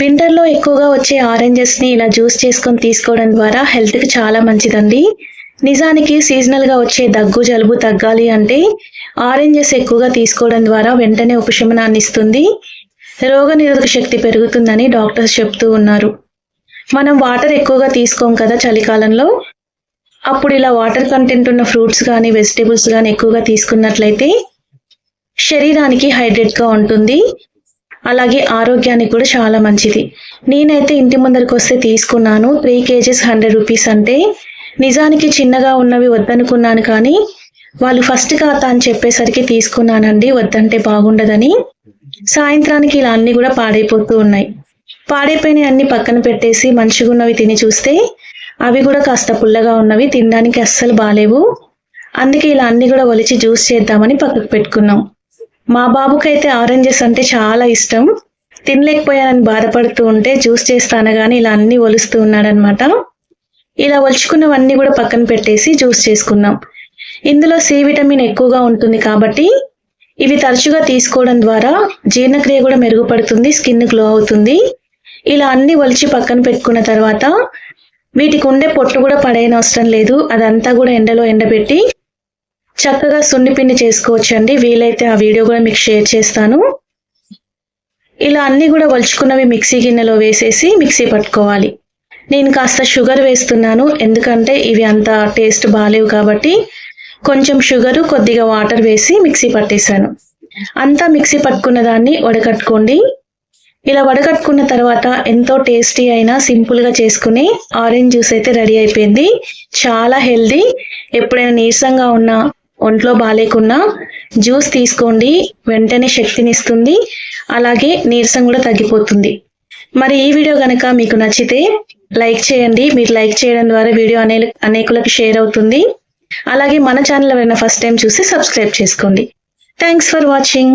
వింటర్లో ఎక్కువగా వచ్చే ఆరెంజెస్ని ఇలా జ్యూస్ చేసుకొని తీసుకోవడం ద్వారా హెల్త్కి చాలా మంచిదండి. నిజానికి సీజనల్గా వచ్చే దగ్గు జలుబు తగ్గాలి అంటే ఆరెంజెస్ ఎక్కువగా తీసుకోవడం ద్వారా వెంటనే ఉపశమనాన్ని ఇస్తుంది. రోగ నిరోధక శక్తి పెరుగుతుందని డాక్టర్స్ చెప్తూ ఉన్నారు. మనం వాటర్ ఎక్కువగా తీసుకోం కదా చలికాలంలో? అప్పుడు ఇలా వాటర్ కంటెంట్ ఉన్న ఫ్రూట్స్ కానీ వెజిటేబుల్స్ కానీ ఎక్కువగా తీసుకున్నట్లయితే శరీరానికి హైడ్రేట్గా ఉంటుంది. అలాగే ఆరోగ్యానికి కూడా చాలా మంచిది. నేనైతే ఇంటి ముందరికి వస్తే తీసుకున్నాను. త్రీ కేజీస్ హండ్రెడ్ రూపీస్ అంటే నిజానికి చిన్నగా ఉన్నవి వద్దనుకున్నాను కానీ వాళ్ళు ఫస్ట్ ఖాతా అని చెప్పేసరికి తీసుకున్నానండి. వద్దంటే బాగుండదని. సాయంత్రానికి ఇలా అన్ని కూడా పాడైపోతూ ఉన్నాయి. పాడైపోయిన అన్ని పక్కన పెట్టేసి మంచిగా ఉన్నవి తిని చూస్తే అవి కూడా కాస్త పుల్లగా ఉన్నవి. తినడానికి అస్సలు బాలేవు. అందుకే ఇలా అన్ని కూడా ఒలిచి జ్యూస్ చేద్దామని పక్కకు పెట్టుకున్నాం. మా బాబుకైతే ఆరెంజెస్ అంటే చాలా ఇష్టం. తినలేకపోయానని బాధపడుతూ ఉంటే జ్యూస్ చేస్తానగాని ఇలా అన్ని ఒలుస్తూ ఉన్నాడనమాట. ఇలా ఒలుచుకున్నవన్నీ కూడా పక్కన పెట్టేసి జ్యూస్ చేసుకున్నాం. ఇందులో సి విటమిన్ ఎక్కువగా ఉంటుంది కాబట్టి ఇవి తరచుగా తీసుకోవడం ద్వారా జీర్ణక్రియ కూడా మెరుగుపడుతుంది స్కిన్ గ్లో అవుతుంది. ఇలా అన్ని ఒలిచి పక్కన పెట్టుకున్న తర్వాత వీటికి ఉండే పొట్టు కూడా పడేయనవసరం లేదు. అదంతా కూడా ఎండలో ఎండబెట్టి చక్కగా సున్నిపిండి చేసుకోవచ్చండి. వీలైతే ఆ వీడియో కూడా మీకు షేర్ చేస్తాను. ఇలా అన్ని కూడా వలుచుకున్నవి మిక్సీ గిన్నెలో వేసేసి మిక్సీ పట్టుకోవాలి. నేను కాస్త షుగర్ వేస్తున్నాను. ఎందుకంటే ఇవి అంత టేస్ట్ బాగాలేవు కాబట్టి కొంచెం షుగరు కొద్దిగా వాటర్ వేసి మిక్సీ పట్టేశాను. అంతా మిక్సీ పట్టుకున్న దాన్ని వడకట్టుకోండి. ఇలా వడకట్టుకున్న తర్వాత ఎంతో టేస్టీ అయినా సింపుల్గా చేసుకుని ఆరెంజ్ జ్యూస్ అయితే రెడీ అయిపోయింది. చాలా హెల్దీ. ఎప్పుడైనా నీరసంగా ఉన్నా ఒంట్లో బాగాలేకున్నా జ్యూస్ తీసుకోండి వెంటనే శక్తిని ఇస్తుంది అలాగే నీరసం కూడా తగ్గిపోతుంది. మరి ఈ వీడియో కనుక మీకు నచ్చితే లైక్ చేయండి. మీరు లైక్ చేయడం ద్వారా వీడియో అనే అనేకులకు షేర్ అవుతుంది. అలాగే మన ఛానల్ ఎవరైనా ఫస్ట్ టైం చూసి సబ్స్క్రైబ్ చేసుకోండి. Thanks for watching.